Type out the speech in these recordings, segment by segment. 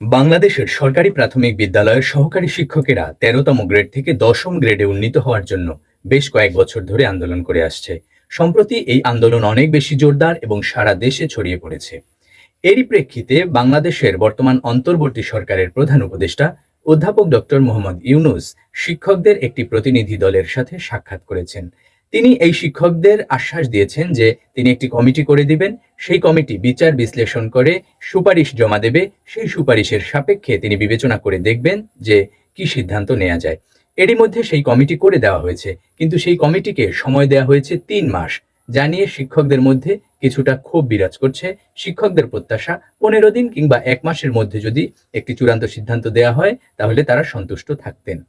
বাংলাদেশের সরকারি প্রাথমিক বিদ্যালয়ের সহকারী শিক্ষকেরা তেরোতম গ্রেড থেকে দশম গ্রেডে উন্নীত হওয়ার জন্য বেশ কয়েক বছর ধরে আন্দোলন করে আসছে। সম্প্রতি এই আন্দোলন অনেক বেশি জোরদার এবং সারা দেশে ছড়িয়ে পড়েছে। এরই প্রেক্ষিতে বাংলাদেশের বর্তমান অন্তর্বর্তী সরকারের প্রধান উপদেষ্টা অধ্যাপক ডক্টর মোহাম্মদ ইউনুস শিক্ষকদের একটি প্রতিনিধি দলের সাথে সাক্ষাৎ করেছেন। তিনি এই শিক্ষকদের আশ্বাস দিয়েছেন যে তিনি একটি কমিটি করে দিবেন। সেই কমিটি বিচার বিশ্লেষণ করে সুপারিশ জমা দেবে। সেই সুপারিশের সাপেক্ষে তিনি বিবেচনা করে দেখবেন যে কি সিদ্ধান্ত নেওয়া যায়। এরই মধ্যে সেই কমিটি করে দেওয়া হয়েছে। কিন্তু সেই কমিটিকে সময় দেওয়া হয়েছে তিন মাস। যা নিয়ে শিক্ষকদের মধ্যে কিছুটা ক্ষোভ বিরাজ করছে। শিক্ষকদের প্রত্যাশা, পনেরো দিন কিংবা এক মাসের মধ্যে যদি একটি চূড়ান্ত সিদ্ধান্ত দেওয়া হয়, তাহলে তারা সন্তুষ্ট থাকতেন।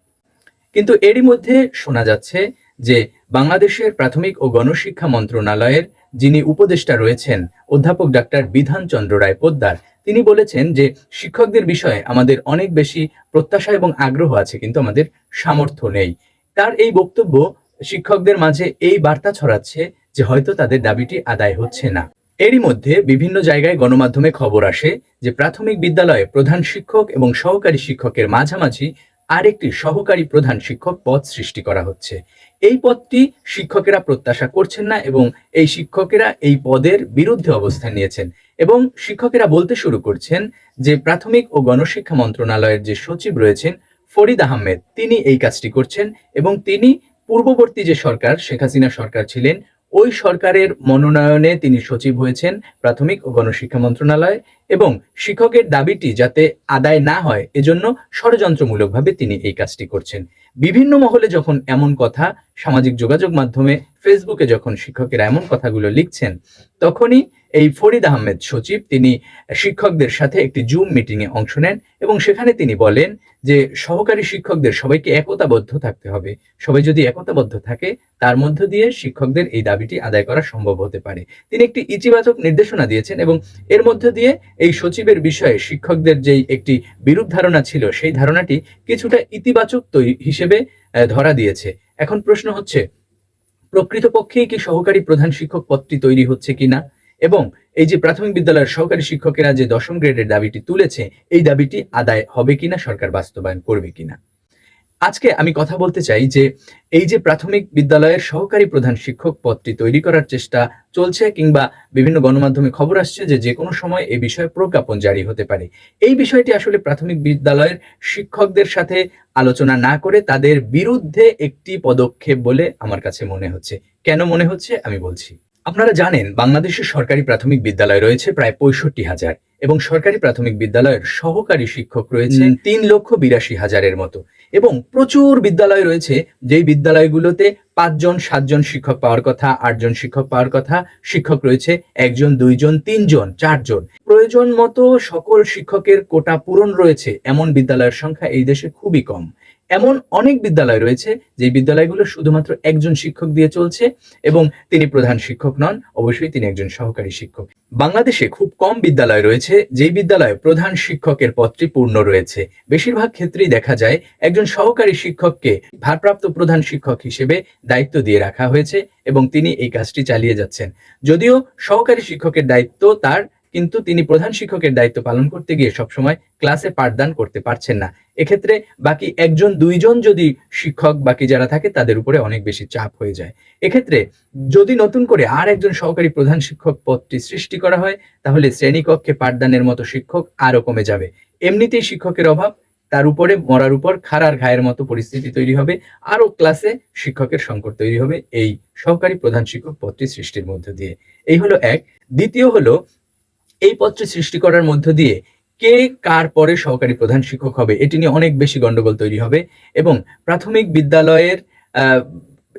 কিন্তু এরই মধ্যে শোনা যাচ্ছে যে বাংলাদেশের প্রাথমিক ও গণশিক্ষা মন্ত্রণালয়ের যিনি উপদেষ্টা রয়েছেন, অধ্যাপক ডাক্তার বিধান চন্দ্র রায় পোদ্দার, তিনি বলেছেন যে শিক্ষকদের বিষয়ে আমাদের অনেক বেশি প্রত্যাশা এবং আগ্রহ আছে, কিন্তু আমাদের সামর্থ্য নেই। তার এই বক্তব্য শিক্ষকদের মাঝে এই বার্তা ছড়াচ্ছে যে হয়তো তাদের দাবিটি আদায় হচ্ছে না। এরই মধ্যে বিভিন্ন জায়গায় গণমাধ্যমে খবর আসে যে প্রাথমিক বিদ্যালয়ে প্রধান শিক্ষক এবং সহকারী শিক্ষকের মাঝামাঝি আরেকটি সহকারী প্রধান শিক্ষক পদ সৃষ্টি করা হচ্ছে। এই পদটি শিক্ষকেরা প্রত্যাশা করছেন না এবং এই শিক্ষকেরা এই পদের বিরুদ্ধে অবস্থান নিয়েছেন এবং শিক্ষকেরা বলতে শুরু করছেন যে প্রাথমিক ও গণশিক্ষা মন্ত্রণালয়ের যে সচিব রয়েছেন ফরিদ আহমেদ, তিনি এই কাজটি করছেন এবং তিনি পূর্ববর্তী যে সরকার, শেখ হাসিনা সরকার ছিলেন ওই সরকারের মনোনয়নে তিনি সচিব হয়েছেন প্রাথমিক ও গণশিক্ষা মন্ত্রণালয় এবং শিক্ষকের দাবিটি যাতে আদায় না হয় এজন্য ষড়যন্ত্রমূলকভাবে তিনি এই কাজটি করছেন। বিভিন্ন মহলে যখন এমন কথা, সামাজিক যোগাযোগ মাধ্যমে ফেসবুকে যখন শিক্ষকেরা এমন কথাগুলো লিখছেন, তখনই এই ফরিদ আহমেদ সচিব, তিনি শিক্ষকদের সাথে একটি জুম মিটিংয়ে অংশ নেন এবং সেখানে তিনি বলেন যে সহকারী শিক্ষকদের সবাইকে একতাবদ্ধ থাকতে হবে। সবাই যদি একতাবদ্ধ থাকে, তার মধ্য দিয়ে শিক্ষকদের এই দাবিটি আদায় করা সম্ভব হতে পারে। তিনি একটি ইতিবাচক নির্দেশনা দিয়েছেন এবং এর মধ্য দিয়ে এই সচিবের বিষয়ে শিক্ষকদের যেই একটি বিরূপ ধারণা ছিল, সেই ধারণাটি কিছুটা ইতিবাচক হিসেবে ধরা দিয়েছে। এখন প্রশ্ন হচ্ছে, প্রকৃতপক্ষেই কি সহকারী প্রধান শিক্ষক পদটি তৈরি হচ্ছে কিনা? এবং এই যে প্রাথমিক বিদ্যালয়ের সহকারী শিক্ষকেরা যে দশম গ্রেডের দাবিটি তুলেছে, এই দাবিটি আদায় হবে কিনা, সরকার বাস্তবায়ন করবে কিনা? আজকে আমি কথা বলতে চাই যে এই যে প্রাথমিক বিদ্যালয়ের সহকারী প্রধান শিক্ষক পদটি তৈরি করার চেষ্টা চলছে কিংবা বিভিন্ন গণমাধ্যমে খবর আসছে যে যে কোনো সময় এই বিষয়ে প্রজ্ঞাপন জারি হতে পারে। এই বিষয়টি আসলে প্রাথমিক বিদ্যালয়ের শিক্ষকদের সাথে আলোচনা না করে তাদের বিরুদ্ধে একটি পদক্ষেপ বলে আমার কাছে মনে হচ্ছে। কেন মনে হচ্ছে? আমি বলছি। আপনারা জানেন বাংলাদেশের সরকারি প্রাথমিক বিদ্যালয় রয়েছে প্রায় পঁয়ষট্টি হাজার এবং সরকারি প্রাথমিক বিদ্যালয়ের সহকারী শিক্ষক রয়েছে তিন লক্ষ বিরাশি হাজারের মতো এবং প্রচুর বিদ্যালয় রয়েছে যেই বিদ্যালয়গুলোতে পাঁচজন সাতজন শিক্ষক পাওয়ার কথা আটজন শিক্ষক পাওয়ার কথা শিক্ষক রয়েছে একজন দুইজন তিনজন চারজন। প্রয়োজন মতো সকল শিক্ষকের কোটা পূরণ রয়েছে এমন বিদ্যালয়ের সংখ্যা এই দেশে খুবই কম। এমন অনেক বিদ্যালয় রয়েছে যে বিদ্যালয়গুলো শুধুমাত্র একজন শিক্ষক দিয়ে চলছে এবং তিনি প্রধান শিক্ষক নন, অবশ্যই তিনি একজন সহকারী শিক্ষক। বাংলাদেশে খুব কম বিদ্যালয় রয়েছে, যেই বিদ্যালয়ে প্রধান শিক্ষকের পদটি পূর্ণ রয়েছে। বেশিরভাগ ক্ষেত্রেই দেখা যায়, একজন সহকারী শিক্ষককে ভারপ্রাপ্ত প্রধান শিক্ষক হিসেবে দায়িত্ব দিয়ে রাখা হয়েছে এবং তিনি এই কাজটি চালিয়ে যাচ্ছেন। যদিও সহকারী শিক্ষকের দায়িত্ব তার, কিন্তু তিনি প্রধান শিক্ষকের দায়িত্ব পালন করতে গিয়ে সবসময় ক্লাসে পাঠদান করতে পারছেন না। এক্ষেত্রে বাকি একজন, দুইজন যদি শিক্ষক বাকি যারা থাকে, তাদের উপরে অনেক বেশি চাপ হয়ে যায়। এক্ষেত্রে যদি নতুন করে আর একজন সহকারী প্রধান শিক্ষক পদটি সৃষ্টি করা হয়, তাহলে শ্রেণীকক্ষে পাঠদানের মতো শিক্ষক আরও কমে যাবে। এমনিতেই শিক্ষকের অভাব, তার উপরে মরার উপর খাড়ার ঘায়ের মতো পরিস্থিতি তৈরি হবে, আরও ক্লাসে শিক্ষকের সংকট তৈরি হবে এই সহকারী প্রধান শিক্ষক পদটি সৃষ্টির মধ্য দিয়ে। এই হলো এক। দ্বিতীয় হলো, এই পদটি সৃষ্টি করার মধ্য দিয়ে কে কার পরে সহকারী প্রধান শিক্ষক হবে, এটি নিয়ে অনেক বেশি গন্ডগোল তৈরি হবে এবং প্রাথমিক বিদ্যালয়ের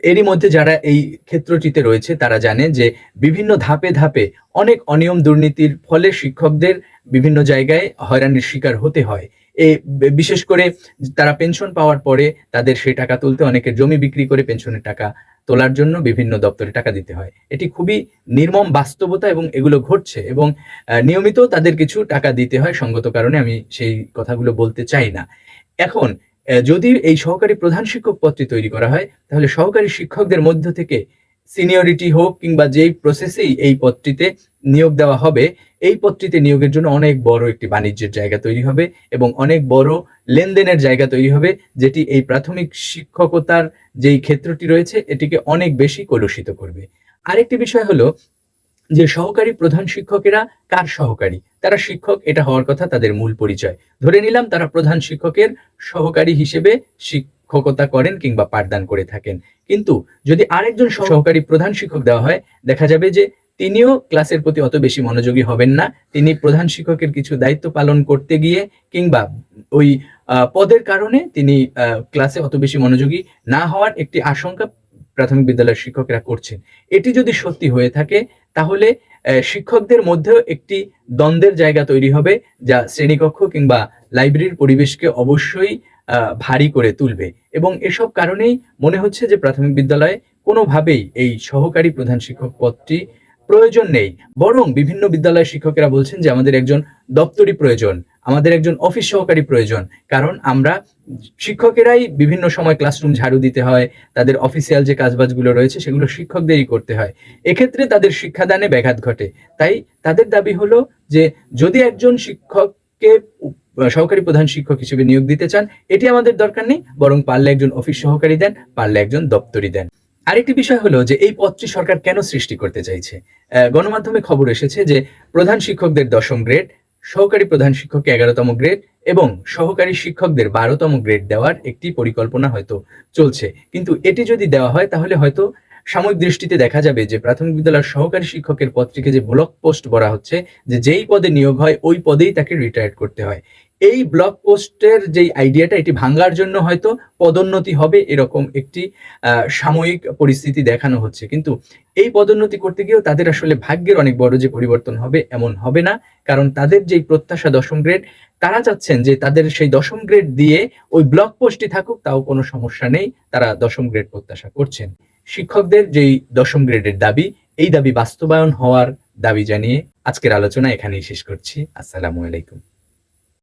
এরই মধ্যে যারা এই ক্ষেত্রটিতে রয়েছে তারা জানে যে বিভিন্ন ধাপে ধাপে অনেক অনিয়ম দুর্নীতির ফলে শিক্ষকদের বিভিন্ন জায়গায় হয়রানির শিকার হতে হয়। এ, বিশেষ করে তারা পেনশন পাওয়ার পরে তাদের সেই টাকা তুলতে অনেকের জমি বিক্রি করে পেনশনের টাকা তোলার জন্য বিভিন্ন দপ্তরে টাকা দিতে হয়। এটি খুবই নির্মম বাস্তবতা এবং এগুলো ঘটছে এবং নিয়মিত তাদের কিছু টাকা দিতে হয় সঙ্গত কারণে আমি সেই কথাগুলো বলতে চাই না। এখন যদি এই সহকারী প্রধান শিক্ষক পদটি তৈরি করা হয়, তাহলে সহকারী শিক্ষকদের মধ্য থেকে সিনিয়রিটি হোক কিংবা যেই প্রসেসেই এই পদটিতে নিয়োগ দেওয়া হবে এই পদটিতে নিয়োগের জন্য অনেক বড় একটি বাণিজ্যের জায়গা তৈরি হবে এবং অনেক বড় লেনদেনের জায়গা তৈরি হবে, যেটি এই প্রাথমিক শিক্ষকতার যেই ক্ষেত্রটি রয়েছে, এটিকে অনেক বেশি কলুষিত করবে। আরেকটি বিষয় হলো যে সহকারী প্রধান শিক্ষকেরা কার সহকারী? তারা শিক্ষক, এটা হওয়ার কথা, তাদের মূল পরিচয়। ধরে নিলাম, তারা প্রধান শিক্ষকের সহকারী হিসেবে শিক্ষকতা করেন কিংবা পাঠদান করে থাকেন। কিন্তু যদি আরেকজন সহকারী প্রধান শিক্ষক দেওয়া হয়, দেখা যাবে যে তিনিও ক্লাসের প্রতি অত বেশি মনোযোগী হবেন না। তিনি প্রধান শিক্ষকের কিছু দায়িত্ব পালন করতে গিয়ে কিংবা ওই পদের কারণে তিনি ক্লাসে অত বেশি মনোযোগী না হওয়ার একটি আশঙ্কা প্রাথমিক বিদ্যালয়ের শিক্ষকরা করছেন। এটি যদি সত্যি হয়ে থাকে, তাহলে শিক্ষকদের মধ্যেও একটি দ্বন্দ্বের জায়গা তৈরি হবে যা শ্রেণীকক্ষ কিংবা লাইব্রেরির পরিবেশকে অবশ্যই ভারী করে তুলবে। এবং এসব কারণেই মনে হচ্ছে যে প্রাথমিক বিদ্যালয়ে কোনোভাবেই এই সহকারী প্রধান শিক্ষক পদটি প্রয়োজন নেই। বরং বিভিন্ন বিদ্যালয়ের শিক্ষকেরা বলছেন যে, আমাদের একজন দপ্তরি প্রয়োজন, আমাদের একজন অফিস সহকারী প্রয়োজন। কারণ আমরা শিক্ষকেরাই বিভিন্ন সময় ক্লাসরুম ঝাড়ু দিতে হয়, তাদের অফিসিয়াল যে কাজবাজগুলো রয়েছে সেগুলো শিক্ষকদেরই করতে হয়। এক্ষেত্রে তাদের শিক্ষাদানে ব্যাঘাত ঘটে। তাই তাদের দাবি হলো যে, যদি একজন শিক্ষককে সহকারী প্রধান শিক্ষক হিসেবে নিয়োগ দিতে চান, এটি আমাদের দরকার নেই, বরং পারলে একজন অফিস সহকারী দেন, পারলে একজন দপ্তরি দেন। আরেকটি বিষয় হলো যে এই পদটি সরকার কেন সৃষ্টি করতে চাইছে? গণমাধ্যমে খবর এসেছে যে প্রধান শিক্ষকদের দশম গ্রেড, সহকারী প্রধান শিক্ষককে এগারোতম গ্রেড এবং সহকারী শিক্ষকদের বারোতম গ্রেড দেওয়ার একটি পরিকল্পনা হয়তো চলছে। কিন্তু এটি যদি দেওয়া হয়, তাহলে হয়তো সাময়িক দৃষ্টিতে দেখা যাবে যে প্রাথমিক বিদ্যালয়ের সহকারী শিক্ষকের পদটিকে যে ব্লক পোস্ট বলা হচ্ছে, যে যেই পদে নিয়োগ হয়, ওই পদেই তাকে রিটায়ার করতে হয়। এই ব্লক পোস্টের যেই আইডিয়াটা এটি ভাঙার জন্য হয়তো পদোন্নতি হবে এরকম একটি সাময়িক পরিস্থিতি দেখানো হচ্ছে। কিন্তু এই পদোন্নতি করতে গিয়েও তাদের আসলে ভাগ্যের অনেক বড় যে পরিবর্তন হবে এমন হবে না। কারণ তাদের যেই প্রত্যাশা দশম গ্রেড তারা চাচ্ছেন যে তাদের সেই দশম গ্রেড দিয়ে ওই ব্লক পোস্টই থাকুক, তাও কোনো সমস্যা নেই, তারা দশম গ্রেড প্রত্যাশা করছেন। শিক্ষকদের যেই দশম গ্রেডের দাবি, এই দাবি বাস্তবায়ন হওয়ার দাবি জানিয়ে আজকের আলোচনা এখানেই শেষ করছি। আসসালামু আলাইকুম।